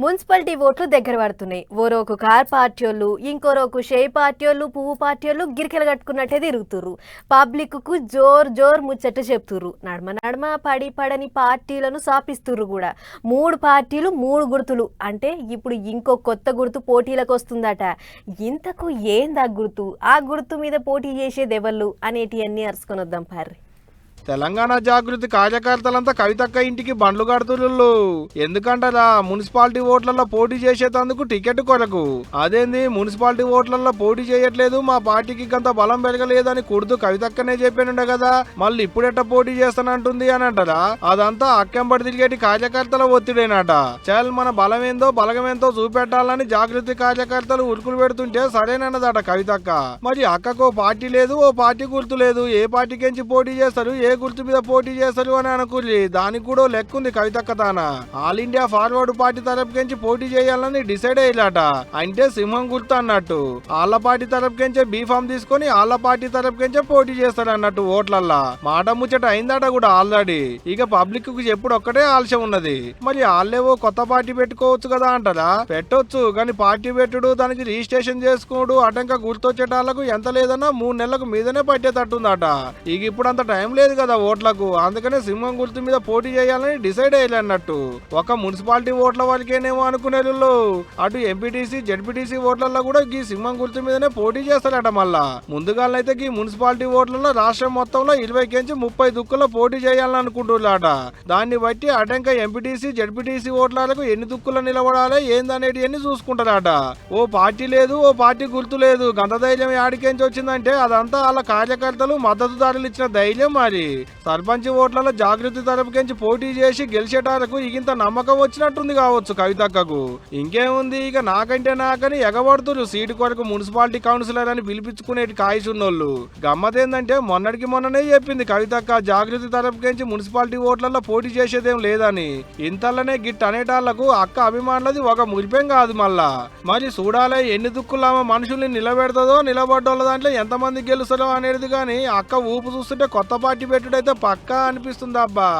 Municipality ఓట్లు దగ్గర పడుతున్నాయి. ఓరోకు కార్ పార్టీలు ఇంకోరోకు షే పార్టీలు పువ్వు పార్టీలు గిరికెలు కట్టుకున్నట్టే తిరుగుతుర్రు. పబ్లిక్కు జోర్ జోర్ ముచ్చట చెప్తుర్రు. నడమ నడమ పడి పడని పార్టీలను సాపిస్తుర్రు కూడా. మూడు పార్టీలు మూడు గుర్తులు. అంటే ఇప్పుడు ఇంకో కొత్త గుర్తు పోటీలకు వస్తుందట. ఇంతకు ఏందా గుర్తు? ఆ గుర్తు మీద పోటీ చేసేది ఎవళ్ళు అనేటివన్నీ అరుచుకొని వద్దాం పార్రి. తెలంగాణ జాగృతి కార్యకర్తలంతా కవితక్క ఇంటికి బండ్లు కడుతుళ్ళు ఎందుకంటారా మున్సిపాలిటీ ఓట్లలో పోటీ చేసేటందుకు టికెట్ కొరకు. అదేంది మున్సిపాలిటీ ఓట్లలో పోటీ చేయట్లేదు మా పార్టీకి కొంత బలం పెరగలేదని కుడుతూ కవితక్కనే చెప్పానుండే కదా. మళ్ళీ ఇప్పుడెట్ట పోటీ చేస్తానంటుంది అని అంటారా? అదంతా అక్కెంబడి తిరిగేటి కార్యకర్తల ఒత్తిడేనట. చల్ మన బలమేందో బలగమేందో చూపెట్టాలని జాగృతి కార్యకర్తలు ఉరుకులు పెడుతుంటే సరేనన్నదట కవితక్క. మరి అక్కకు ఓ పార్టీ లేదు ఓ పార్టీ గుర్తు లేదు. ఏ పార్టీకించి పోటీ చేస్తారు ఏ గుర్తు మీద పోటీ చేస్తారు అని అనుకుంది దానికి కూడా ఓ లెక్క ఉంది కవితక్క తాన ఆల్ ఇండియా ఫార్వర్డ్ పార్టీ తరపుకించి పోటీ చేయాలని డిసైడ్ అయ్యాట అంటే సింహం గుర్తు అన్నట్టు. ఆళ్ళ పార్టీ తరపు బీ బీఫామ్ తీసుకొని ఆళ్ళ పార్టీ తరపుకించే పోటీ చేస్తారు అన్నట్టు ఓట్లల్లా. మాట ముచ్చట అయిందట కూడా ఆల్రెడీ. ఇక పబ్లిక్కు ఎప్పుడు ఒక్కటే ఆలస్యం ఉన్నది. మరి ఆళ్ళేవో కొత్త పార్టీ పెట్టుకోవచ్చు కదా అంటారా? పెట్టొచ్చు కానీ పార్టీ పెట్టుడు దానికి రిజిస్ట్రేషన్ చేసుకోడు అటంక గుర్తొచ్చేటాలకు ఎంత లేదన్నా మూడు నెలలకు మీదనే పట్టేటట్టుందట. ఇక ఇప్పుడు అంత టైం లేదు కదా ఓట్లకు. అందుకనే సింహం గుర్తు మీద పోటీ చేయాలని డిసైడ్ అయ్యాలన్నట్టు ఒక మున్సిపాలిటీ ఓట్ల వరకేనేమో అనుకునే అటు ఎంపీటీసీ జడ్పీటీసీ ఓట్లలో కూడా ఈ సింహం గుర్తు మీదనే పోటీ చేస్తారట మళ్ళా. ముందుగాలైతే ఈ మున్సిపాలిటీ ఓట్లలో రాష్ట్రం మొత్తంలో ఇరవై కెంచి ముప్పై దుక్కుల్లో పోటీ చేయాలని అనుకుంటున్నారట. దాన్ని బట్టి అటంక ఎంపీటీసీ జడ్పీటీసీ ఓట్లకు ఎన్ని దుక్కులు నిలబడాలి ఏందనేటి అన్ని చూసుకుంటారట. ఓ పార్టీ లేదు ఓ పార్టీ గుర్తు లేదు. గంధ ధైర్యం యాడికేంచి వచ్చిందంటే అదంతా వాళ్ళ కార్యకర్తలు మద్దతుదారులు ఇచ్చిన ధైర్యం మరి. సర్పంచ్ ఓట్లలో జాగృతి తరపుకించి పోటీ చేసి గెలిచేటారకు ఇగింత నమ్మకం వచ్చినట్టుంది కావచ్చు కవితక్కకు. ఇంకేముంది? ఇక నాకంటే నాకని ఎగబడుతురు సీటు కొరకు మున్సిపాలిటీ కౌన్సిలర్ అని పిలిపించుకునేటి కాయసున్నోళ్ళు. గమ్మతేందంటే మొన్నటికి మొన్ననే చెప్పింది కవితక్క జాగృతి తరపుకించి మున్సిపాలిటీ ఓట్లలో పోటీ చేసేదేం లేదని. ఇంతలోనే గిట్ అనేటాళ్ళకు అక్క అభిమానులది ఒక మురిపేం కాదు మళ్ళా. మరి చూడాలే ఎన్ని దుక్కులామో మనుషుల్ని నిలబెడతదో నిలబడ్డోళ్ళ దాంట్లో ఎంతమంది గెలుస్తారో అనేది కానీ అక్క ఊపు చూస్తుంటే కొత్త పార్టీ అయితే పక్కా అనిపిస్తుంది అబ్బా?